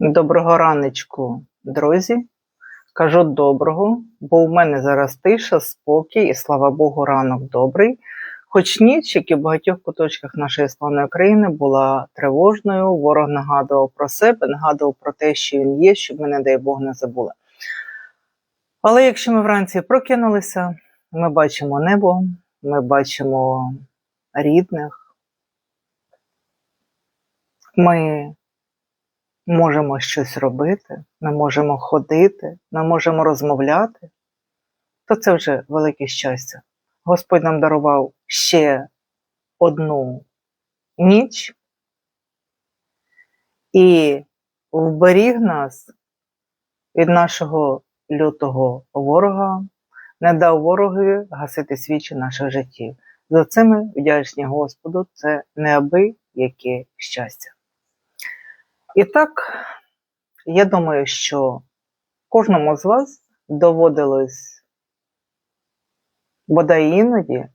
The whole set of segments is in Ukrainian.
Доброго раночку, друзі. Кажу доброго, бо в мене зараз тиша, спокій, і слава Богу, ранок добрий. Хоч ніч, як і в багатьох куточках нашої славної країни, була тривожною, ворог нагадував про себе, нагадував про те, що він є, щоб ми, не дай Бог, не забули. Але якщо ми вранці прокинулися, ми бачимо небо, ми бачимо рідних, ми можемо щось робити, ми можемо ходити, ми можемо розмовляти, то це вже велике щастя. Господь нам дарував ще одну ніч і вберіг нас від нашого лютого ворога, не дав ворогові гасити свічі наших життів. За це ми вдячні Господу, це неабияке щастя. І так, я думаю, що кожному з вас доводилось бодай іноді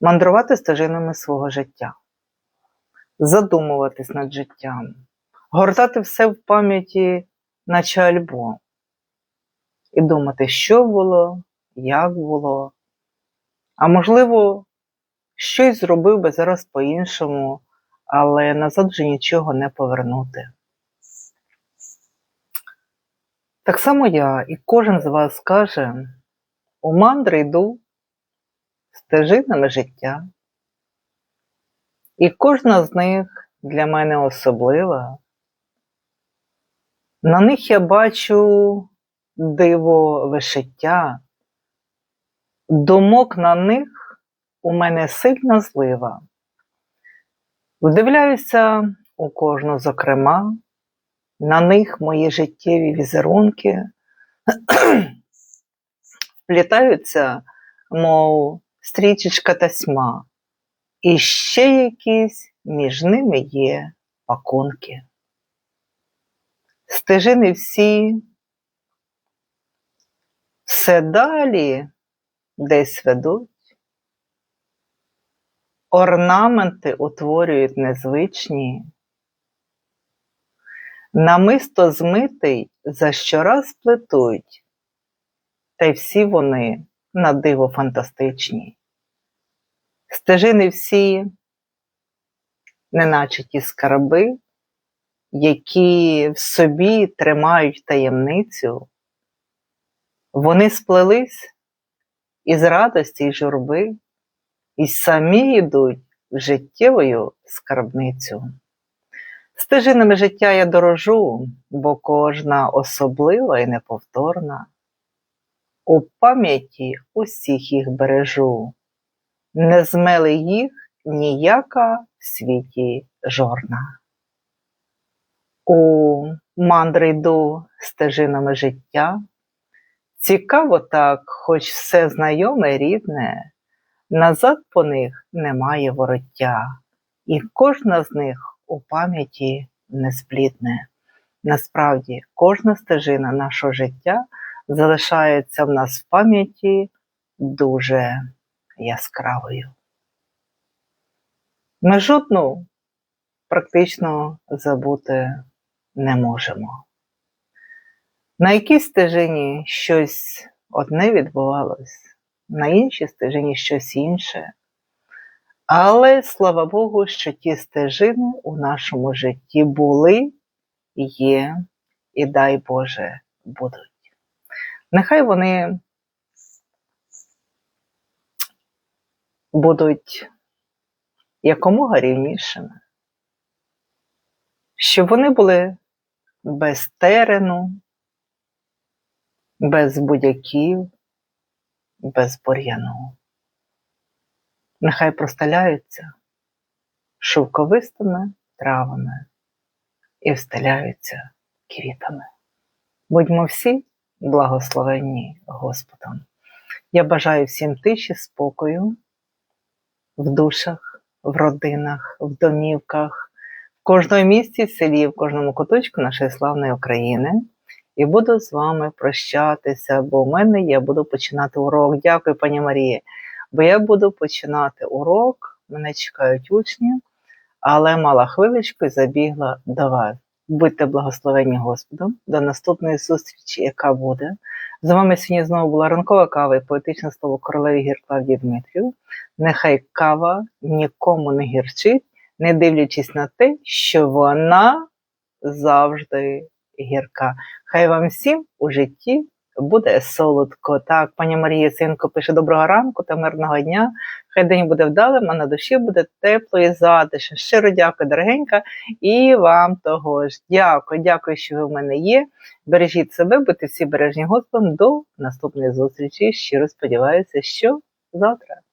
мандрувати стежинами свого життя, задумуватись над життям, гортати все в пам'яті, наче альбом, і думати, що було, як було, а можливо, щось зробив би зараз по-іншому але назад вже нічого не повернути. Так само я і кожен з вас скаже, у мандри йду стежинами життя, і кожна з них для мене особлива. На них я бачу диво вишиття, думок на них у мене сильна злива. Вдивляюся у кожну, зокрема, на них мої життєві візерунки вплітаються, мов стрічечка тасьма, і ще якісь між ними є пакунки. Стежини всі все далі десь ведуть. Орнаменти утворюють незвичні, намисто змитий за щораз плетуть, та й всі вони на диво фантастичні. Стежини всі, неначе ті скарби, які в собі тримають таємницю, вони сплелись із радості й журби і самі йдуть в життєвою скарбницю. Стежинами життя я дорожу, бо кожна особлива і неповторна. У пам'яті усіх їх бережу, не змели їх ніяка в світі жорна. У мандри йду стежинами життя. Цікаво так, хоч все знайоме рідне, Назад по них немає вороття, і кожна з них у пам'яті несплітне. Насправді, кожна стежина нашого життя залишається в нас в пам'яті дуже яскравою. Ми жодну практично забути не можемо. На якійсь стежині щось одне відбувалось на іншій стежині щось інше. Але слава Богу, що ті стежини у нашому житті були, є, і дай Боже будуть. Нехай вони будуть якомога рівнішими, щоб вони були без терену, без будь-яків, без бур'яну. Нехай простеляються шовковистими травами і встеляються квітами. Будьмо всі благословенні Господом. Я бажаю всім тиші, спокою в душах, в родинах, в домівках, в кожному місті, в селі, в кожному куточку нашої славної України і буду з вами прощатися, бо в мене я буду починати урок. Дякую, пані Марії. Бо я буду починати урок, мене чекають учні, але мала хвилечку і забігла до вас. Будьте благословені Господом. До наступної зустрічі, яка буде. З вами сьогодні знову була ранкова кава і поетичне слово королеві гір Клавдії Дмитрів. Нехай кава нікому не гірчить, не дивлячись на те, що вона завжди гірка. Хай вам всім у житті буде солодко. Так, пані Марія Синко пише доброго ранку та мирного дня. Хай день буде вдалим, а на душі буде тепло і затишно. Щиро дякую, дорогенька, і вам того ж. Дякую, дякую, що ви в мене є. Бережіть себе, будьте всі бережні Господом. До наступної зустрічі. Щиро сподіваюся, що завтра.